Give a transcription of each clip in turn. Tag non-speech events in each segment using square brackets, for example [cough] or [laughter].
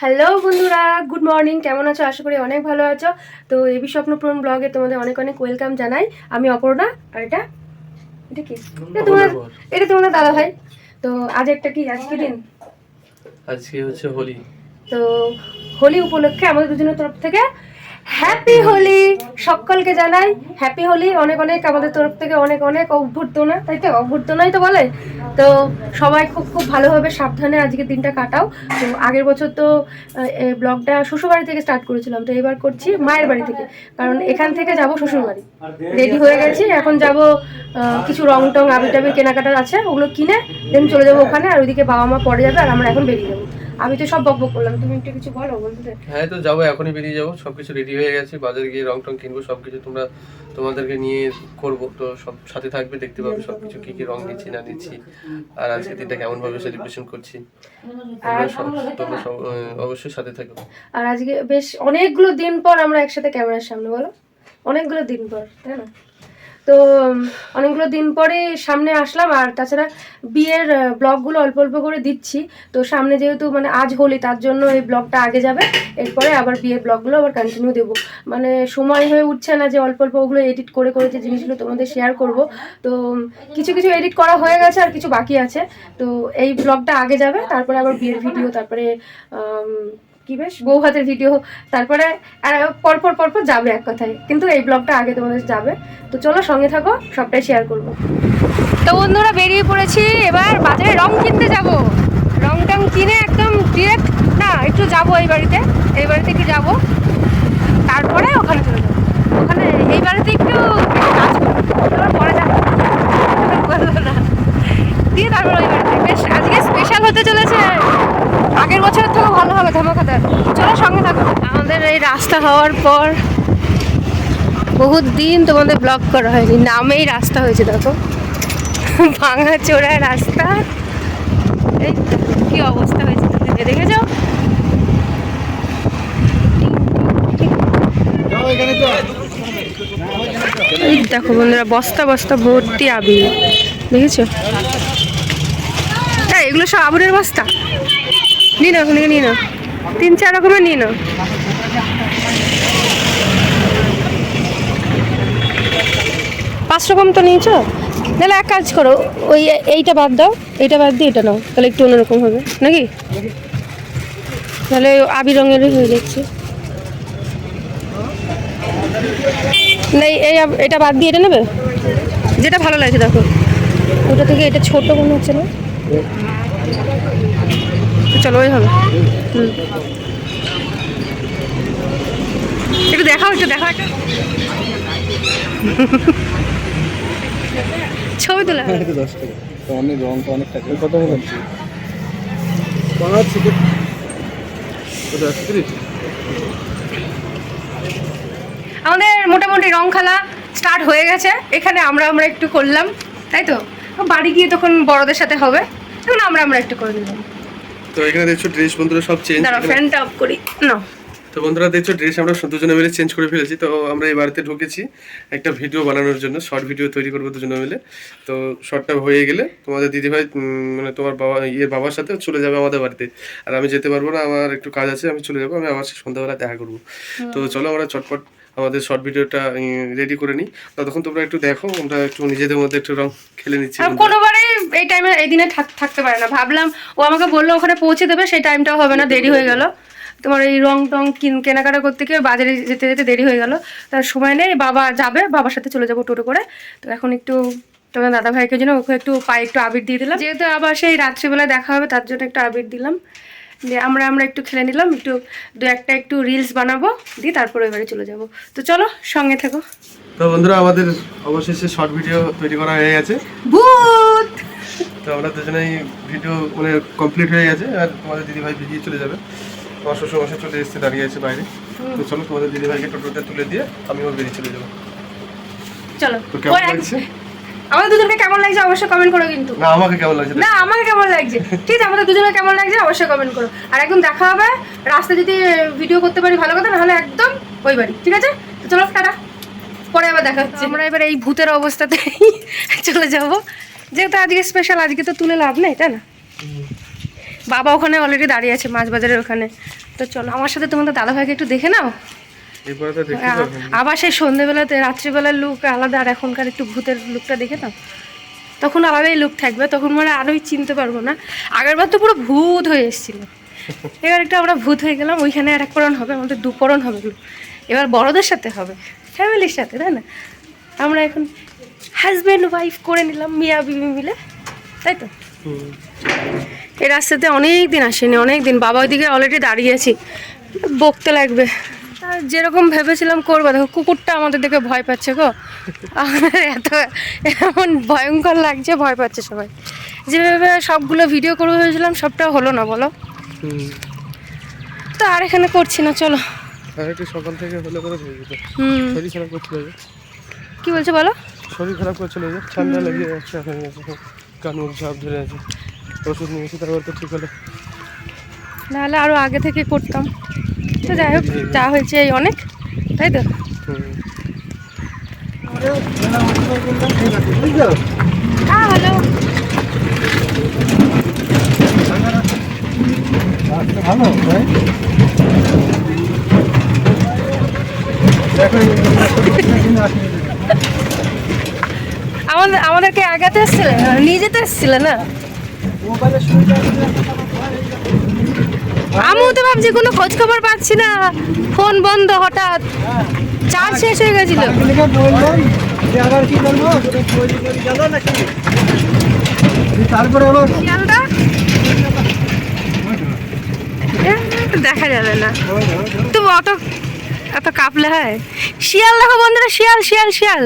Hello বন্ধুরা। Good morning কেমন আছো? আশা করি অনেক ভালো আছো। তো এবি স্বপ্নপূরণ ব্লগে তোমাদের অনেক অনেক ওয়েলকাম জানাই। আমি অপর্ণা আর এটা? এটা কি? এটা তোমার এটা তোমাদের দাদা ভাই তো আজ একটা কি? আজকে দিন? আজকে হচ্ছে হোলি। তো হোলি উপলক্ষে আমাদের দুজনের তরফ থেকে হ্যাপি হোলি সকলকে জানাই হ্যাপি হোলি অনেক অনেক আমাদের তরফ থেকে অনেক অনেক অভ্যর্থনা, তাই তো? অভ্যর্থনাই তো বলে। তো সবাই খুব খুব ভালোভাবে সাবধানে আজকের দিনটা কাটাও। তো আগের বছর তো ব্লগটা শ্বশুরবাড়ি থেকে স্টার্ট করেছিলাম, তো এবার করছি মায়ের বাড়ি থেকে। কারণ এখান থেকে যাব শ্বশুরবাড়ি। রেডি হয়ে গেছি, এখন যাব কিছু রং টং আবির টাবির কেনাকাটা আছে, ওগুলো কিনে দেন চলে যাব ওখানে, আর ওইদিকে বাবা মা পরে যাবে, আর আমরা এখন বেরিয়ে যাব। আমি তো সব বকবক করলাম। তুমি একটু কিছু বলো বন্ধুদের। হ্যাঁ তো যাব এখনই বেরিয়ে যাব। সবকিছু রেডি হয়ে গেছে। বাজারে গিয়ে রং টং কিনবো সবকিছু তোমরা তোমাদেরকে নিয়ে করব। তো সব সাথে থাকবে দেখতে পাবে সবকিছু কি কি রং দিচ্ছি না দিচ্ছি। আর আজকে দিনটা কেমন ভাবে সেলিব্রেশন করছি তোমরা অবশ্যই সাথে থাকো। আর আজকে বেশ অনেকগুলো দিন পর আমরা একসাথে ক্যামেরার সামনে বলো? অনেকগুলো দিন পর তাই না? তো অনেকগুলো দিন পরে সামনে আসলাম আর তাছাড়া বিয়ের ব্লগগুলো অল্প অল্প করে দিচ্ছি। তো সামনে যেহেতু মানে আজ হোলি, তার জন্য এই ব্লগটা আগে যাবে। এরপরে আবার বিয়ের ব্লগগুলো আবার কন্টিনিউ দেবো। মানে সময় হয়ে উঠছে না যে অল্প অল্প ওগুলো এডিট করে করে যে জিনিসগুলো তোমাদের শেয়ার করব। তো কিছু কিছু এডিট করা হয়ে গেছে আর কিছু বাকি আছে। তো এই ব্লগটা আগে যাবে, তারপরে আবার বিয়ের ভিডিও তারপরে কি বেশ বউ হাতের ভিডিও তারপরে পরপর পরপর যাবে এক কথায়। কিন্তু এই ব্লগটা আগে তোমাদের যাবে। তো চলো সঙ্গে থাকো, সবটাই শেয়ার করব। তো বন্ধুরা, বেরিয়ে পড়েছি। এবার বাজারে রং কিনতে যাব। রং টং কিনে একদম ডিরেক্ট না, একটু যাব এই বাড়িতে। এই বাড়িতে একটু যাব। তারপরে ওখানে চলে যাব। ওখানে এই বাড়িতে একটু কাজ করব। পরে যাব। দিয়ে তারপর ওই বাড়িতে। বেশ, আজকে স্পেশাল হতে চলেছে। আগের বছরের থেকেও ভালো হবে ধামাকাদার চলো সঙ্গে থাকো। আমাদের এই রাস্তা হওয়ার পর বহুত দিন তোমাদের ব্লগ করা হয়নি, নামেই রাস্তা হয়েছে, দেখো। ভাঙা চোরা রাস্তা। এই কি অবস্থা হয়েছে তোদের দেখেছ? এই দেখো বন্ধুরা, বস্তা বস্তা ভর্তি আবির, দেখেছ? হ্যাঁ এগুলো সব আবুরের বস্তা? নিয়ে নাও ওখানে নিয়ে নাও তিন চার রকমের নিয়ে নাও পাঁচ রকম তো নিয়েছো? তাহলে এক কাজ করো ওই এইটা বাদ দাও এইটা বাদ দিয়ে এটা নাও তাহলে একটু অন্যরকম হবে নাকি? তাহলে আবি রঙেরই হয়ে যাচ্ছে। না এই- এটা বাদ দিয়ে এটা নেবে? যেটা ভালো লাগছে দেখো। ওটা থেকে এটা ছোট মনে হচ্ছে না? তো চলো ওই হবে। হুম। একটু দেখাও একটু দেখাও একটা। ছবি তোলা তো অনেক রং তো অনেক টাকা। কত হলো পাঁচ কত একশো তিরিশ আমাদের মোটামুটি রং খেলা স্টার্ট হয়ে গেছে। এখানে আমরা আমরা একটু করলাম তাই তো? বাড়ি গিয়ে তখন বড়দের সাথে হবে। তখন আমরা আমরা একটু করে নিলাম। তো এখানে দেখছ ড্রেস বন্ধুরা সব চেঞ্জ দাঁড়া ফ্যানটা অফ করি। না। তো বন্ধুরা দেখছ ড্রেস আমরা দুজনে মিলে চেঞ্জ করে ফেলেছি। তো আমরা এই বাড়িতে ঢুকেছি একটা ভিডিও বানানোর জন্য শর্ট ভিডিও তৈরি করব দুজনে মিলে। তো শর্টটা হয়ে গেলে তোমাদের দিদিভাই মানে তোমার বাবা ইয়ে বাবার সাথে চলে যাবে আমাদের বাড়িতে। আর আমি যেতে পারব না আমার একটু কাজ আছে আমি চলে যাব আমি আবার সন্ধ্যাবেলা দেখা করব। তো চলো আমরা চটপট আমাদের শর্ট ভিডিওটা রেডি করে নিই। ততক্ষণ তোমরা একটু দেখো আমরা একটু নিজেদের মধ্যে একটু রং খেলে নিচ্ছি। কোনোবারে এই টাইমে এই দিনে থাক- থাকতে পারে না। ভাবলাম ও আমাকে বলল ওখানে পৌঁছে দেবে সেই টাইমটাও হবে না দেরি হয়ে গেল। তোমার এই রং টং কিন- কেনাকাটা করতে গিয়ে বাজারে যেতে যেতে দেরি হয়ে গেল। তার সময় নেই বাবা যাবে বাবার সাথে চলে যাব টোটো করে। তো এখন একটু তোমার দাদা ভাইকে জন্য ওকে একটু পায়ে একটু আবির দিয়ে দিলাম। যেহেতু আবার সেই রাত্রিবেলা দেখা হবে তার জন্য একটু আবির দিলাম। দিয়ে আমরা আমরা একটু খেলে নিলাম একটু দু একটা একটু রিলস বানাবো দিয়ে তারপরে এবারে চলে যাব। তো চলো সঙ্গে থেকো। তো বন্ধুরা আমাদের অবশেষে শর্ট ভিডিও তৈরি করা হয়ে গেছে। ভূত! তো আমরা দুজনেই ভিডিও মানে কমপ্লিট হয়ে গেছে আর তোমাদের দিদিভাই বেরিয়ে চলে যাবে। তোমার শ্বশুর মশাই চলে এসেছে দাঁড়িয়ে আছে বাইরে। তো চলো তোমাদের দিদিভাইকে টোটোতে তুলে দিয়ে আমিও বেরিয়ে চলে যাব। চলো তো কেমন লাগছে? আমাদের দুজনকে কেমন লাগছে অবশ্যই কমেন্ট করো কিন্তু। না আমাকে কেমন লাগছে না আমাকে কেমন লাগছে? ঠিক আছে আমাদের দুজনের কেমন লাগছে অবশ্যই কমেন্ট করো। আর একদম দেখা হবে। রাস্তা যদি ভিডিও করতে পারি ভালো কথা নাহলে একদম ওই বাড়ি ঠিক আছে? তো চলো টাটা। পরে আবার দেখা হচ্ছে। আমরা এবার এই ভূতের অবস্থাতে চলে যাব। যেহেতু আজকে স্পেশাল আজকে তো তুলে লাভ নেই তাই না? বাবা ওখানে অলরেডি দাঁড়িয়ে আছে মাছ বাজারের ওখানে। তো চলো আমার সাথে তোমাদের দাদাভাইকে একটু দেখে নাও। আবার সেই সন্ধেবেলাতে রাত্রিবেলার লুক আলাদা আর এখনকার একটু ভূতের লুকটা দেখে নাও। তখন আলাদাই লুক থাকবে তখন মানে আরোই চিনতে পারব না। আগেরবার তো পুরো ভূত হয়ে এসেছিল। এবার একটু আমরা ভূত হয়ে গেলাম ওইখানে আর এক পরণ হবে আমাদের দুপরণ হবে এগুলো। এবার বড়দের সাথে হবে ফ্যামিলির সাথে তাই না? আমরা এখন হাজব্যান্ড ওয়াইফ করে নিলাম মিয়া বিবি মিলে তাই তো। এই রাস্তাতে অনেক দিন আসেনি অনেক দিন বাবা ওইদিকে অলরেডি দাঁড়িয়ে আছি। বকতে লাগবে। আর যেরকম ভেবেছিলাম করব দেখো কুকুরটা আমাদের দেখে ভয় পাচ্ছে গো। আমাদের এত এমন ভয়ঙ্কর লাগছে ভয় পাচ্ছে সবাই। যেভাবে সবগুলো ভিডিও করে ভেবেছিলাম সবটা হলো না বলো? তো আর এখানে করছি না চলো। সকাল থেকে হলে করে শরীর খারাপ করছিল কি বলছো বলো? শরীর খারাপ করছিল যে ঠান্ডা লেগে যাচ্ছে কান মুখ ঝাপ ধরে আছে। ওষুধ নিয়েছি তারপর তো ঠিক হলো। নাহলে আরও আগে থেকে করতাম। তো যাই হোক যা হয়েছে এই অনেক, তাই তো হুম। হ্যাঁ ভালো আমাদের আমাদেরকে আগাতে এসছিলে নিয়ে যেতে এসছিলে না আমিও তো ভাবছি কোনো খোঁজ খবর পাচ্ছি না। ফোন বন্ধ হঠাৎ। চার্জ শেষ হয়ে গেছিল। তারপরে এ, দেখা যাবে না। তুমি অত এত কাঁপলে হয়। শিয়াল দেখো বন্ধুরা শিয়াল শিয়াল শিয়াল।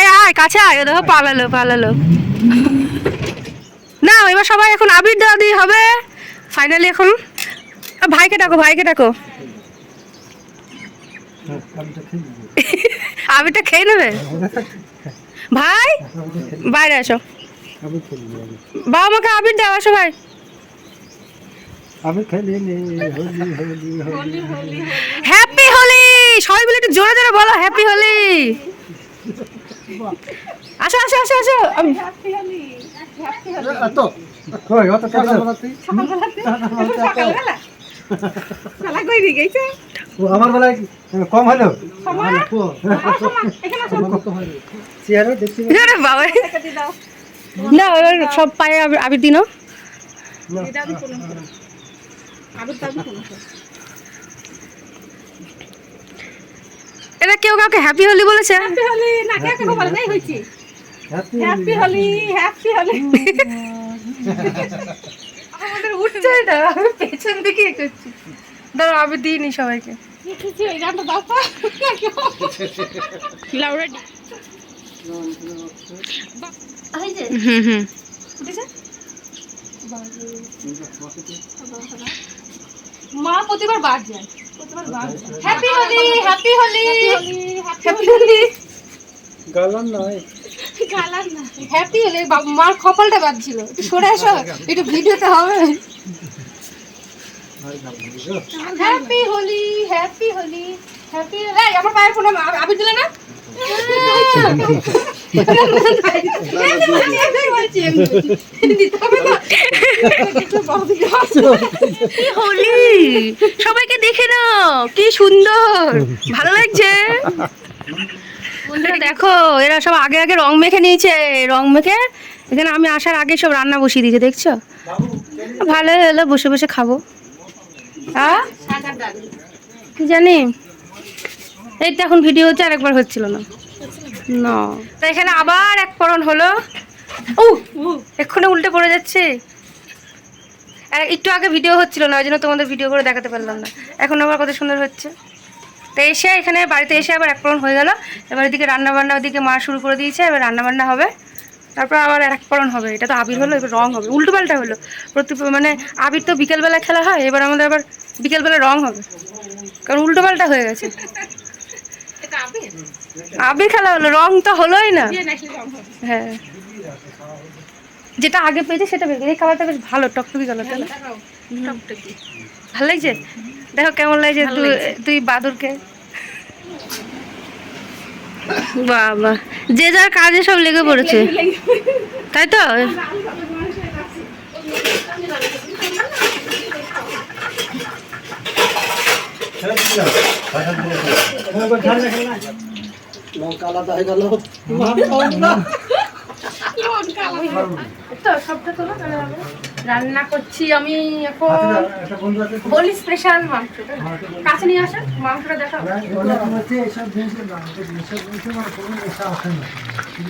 এই আয় কাছে আয় দেখো পালালো পালালো। না এবার সবাই এখন আবির দিয়ে হবে। ফাইনালি এখন ভাইকে ডাকো ভাইকে ডাকো। [laughs] আবিরটা খেয়ে নেবে? ভাই, বাইরে আসো। বাবা আমাকে আবির দাও, আসো ভাই। হ্যাপি হোলি সবাই মিলে একটু জোরে জোরে বলো হ্যাপি হোলি আসো আসো আসো আসো। আমার বেলায় কম হলো? না। এবার সব পায়ে আবির- দিন। এটা কেউ কাউকে হ্যাপি হোলি বলেছে? হ্যাপি হোলি হ্যাপি হোলি আমাদের উঠছে এটা আমি পেছন দিকে করছি ধরো আমি দিইনি সবাইকে। কিছু এই গানটা দাও তো। লাউডা হুম হুম। মা প্রতিবার বার যায়। Happy Holi happy Holi happy Holi গালান নয় হ্যাপি হোলি মার কপালটা বাজছিল একটু সরে আসো একটু ভিডিওতে হবে। Happy Holi happy Holi happy এই, আমার পায়ের ফোন আবির দিলে না? হোলি? সবাইকে দেখে নাও, কি সুন্দর। ভালো লাগছে? দেখো, এরা সব আগে আগে রং মেখে নিয়েছে। রং মেখে এখানে আমি আসার আগে সব রান্না বসিয়ে দিয়েছে, দেখছ? ভালো হলো, বসে বসে খাব। কি জানি? তো এখন ভিডিও হচ্ছে, আরেকবার হচ্ছিল না। না। তো এখানে আবার এক পরন হলো। ও এক্ষুনি উল্টে পড়ে যাচ্ছে। আর, একটু আগে ভিডিও হচ্ছিল না, ওই জন্য তোমাদের ভিডিও করে দেখাতে পারলাম না। এখন আবার কত সুন্দর হচ্ছে। তো এসে এখানে বাড়িতে এসে আবার এক পরন হয়ে গেল। এবার এদিকে রান্না বান্না ওদিকে মা শুরু করে দিয়েছে এবার রান্নাবান্না হবে। তারপর আবার এক পরন হবে এটা তো আবির হলো এবার রং হবে উল্টো পাল্টা হলো। প্রতি মানে আবির তো বিকেলবেলা খেলা হয় এবার আমাদের আবার বিকেলবেলা রং হবে। কারণ উল্টো পাল্টা হয়ে গেছে। আবির? খেলা হলো রং তো হলোই না। হ্যাঁ। যেটা আগে পেয়েছে সেটা বের। এই কালারটা বেশ ভালো টকটকি কালারটা না? ভালো লাগছে? দেখো কেমন লাগছে তুই বাদুরকে। বাবা। যে যার কাজে সব লেগে পড়েছে। তাই তো? লঙ্কা আলাদা হয়ে গেল। লঙ্কা আলাদা। তো সবটা তোলা রান্না করছি আমি এখন বলি স্পেশাল মাংসটা। কাছে নিয়ে আসেন মাংসটা আসে না।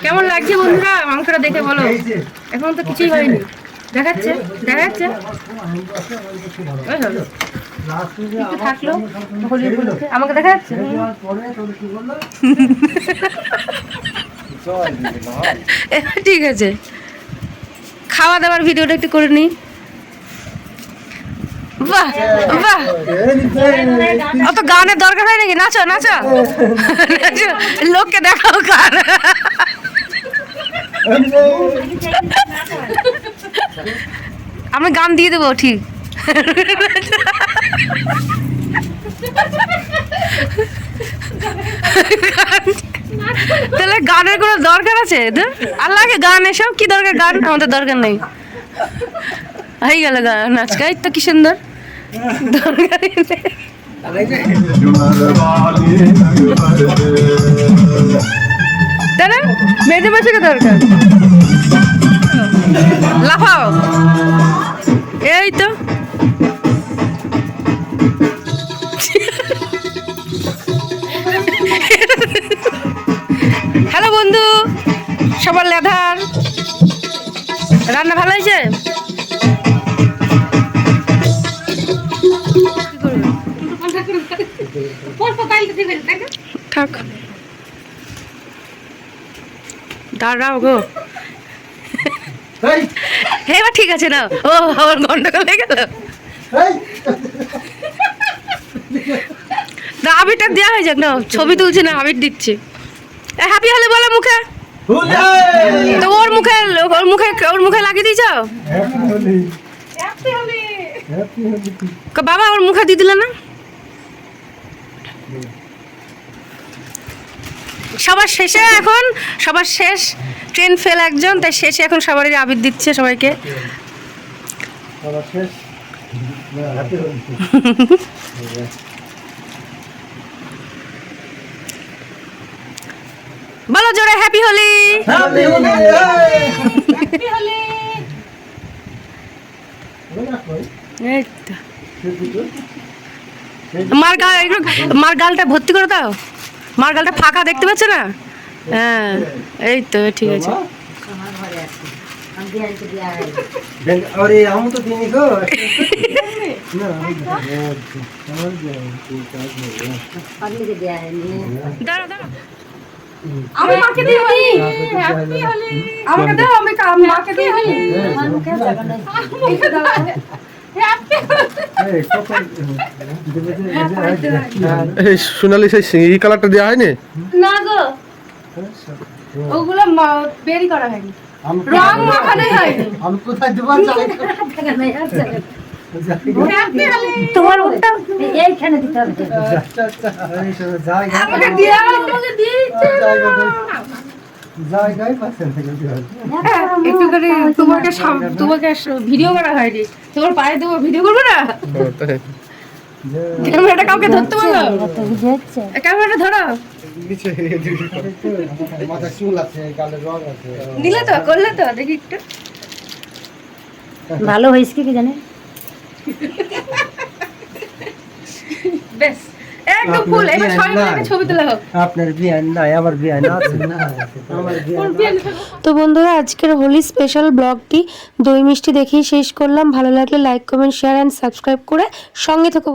কেমন লাগছে বন্ধুরা? মাংসটা দেখে বলো। এখন তো কিছুই হয়নি। দেখাচ্ছে দেখাচ্ছে। একটু থাকল উপলক্ষে। আমাকে দেখা যাচ্ছে? [laughs] [laughs] ঠিক আছে। খাওয়া দাওয়ার ভিডিওটা একটু করে নিই। বাহ বাহ। অত গানের দরকার হয় নাকি? নাচো নাচো। লোককে দেখাও গান। আমি গান দিয়ে দেবো, ঠিক। তাহলে গানের কোনো দরকার আছে? ধুর, আল্লাহকে গান এসব কি দরকার? গান আমাদের দরকার নেই। হয়ে গেল গান এই তো কি সুন্দর। দরকারই নেই। না মেয়েদের বসে কি দরকার? লাফাও। এই তো। বন্ধু? সবার লেধার। রান্না ভালো হয়েছে? থাক। দাঁড়াও গো। হে এবার ঠিক আছে না। ও আমার গন্ডগোল হয়ে গেল। আবিরটা দেওয়া হয়ে যাক না। ছবি তুলছে না আবির দিচ্ছে। হ্যাপি হলে বলে মুখে। তো ওর মুখে ওর মুখে ওর মুখে লাগিয়ে দিয়েছ? বাবা ওর মুখে দিয়ে দিলে না? সবার শেষে এখন সবার শেষ। ট্রেন ফেল একজন তাই শেষে এখন সবারই আবির দিচ্ছে সবাইকে। সবার শেষ [laughs] হ্যাপি হোলি বলো জোরে happy Holi happy Holi happy হলে এই তো। মার গাল এগুলো মার গালটা ভর্তি করে দাও। মার গালটা ফাঁকা দেখতে পাচ্ছ না? হ্যাঁ এই তো ঠিক আছে। আরে আমি তো দিনি গো। না আমি আমার কাজ নেই দাঁড়া দাঁড়া আমি মাকে দিয়ে হলি। হ্যাপি হলে। আমাকে দাও আমি কা- মাকে দিয়ে এই সোনালি সেই এই কালারটা দেওয়া হয়নি? না গো। ওগুলো বেরি করা হয়নি। আমি রং হয়নি। আমি কোথায় দেবো? [laughs] হলে তোমার এইখানে দিতে হবে। করে তোমাকে ভিডিও করা হয়নি। তোমার পায়ে দেবো ভিডিও করব না? ক্যামেরাটা কাউকে ধরতে পারো ক্যামেরাটা ধরো। নিচে মাথা চুল আছে গালে রং আছে। দিলে তো করলে তো দেখি একটু। ভালো হয়েছে কি জানে? বেশ একদম ফুল এবার সবাই ছবি তোলা হোক আপনার বিয়ে নাই আমার বিয়ে আছে [laughs] না তো বন্ধুরা আজকের হোলি স্পেশাল ব্লগটি দই মিষ্টি দেখেই শেষ করলাম। ভালো লাগলে like comment share and subscribe করে সঙ্গে থেকে।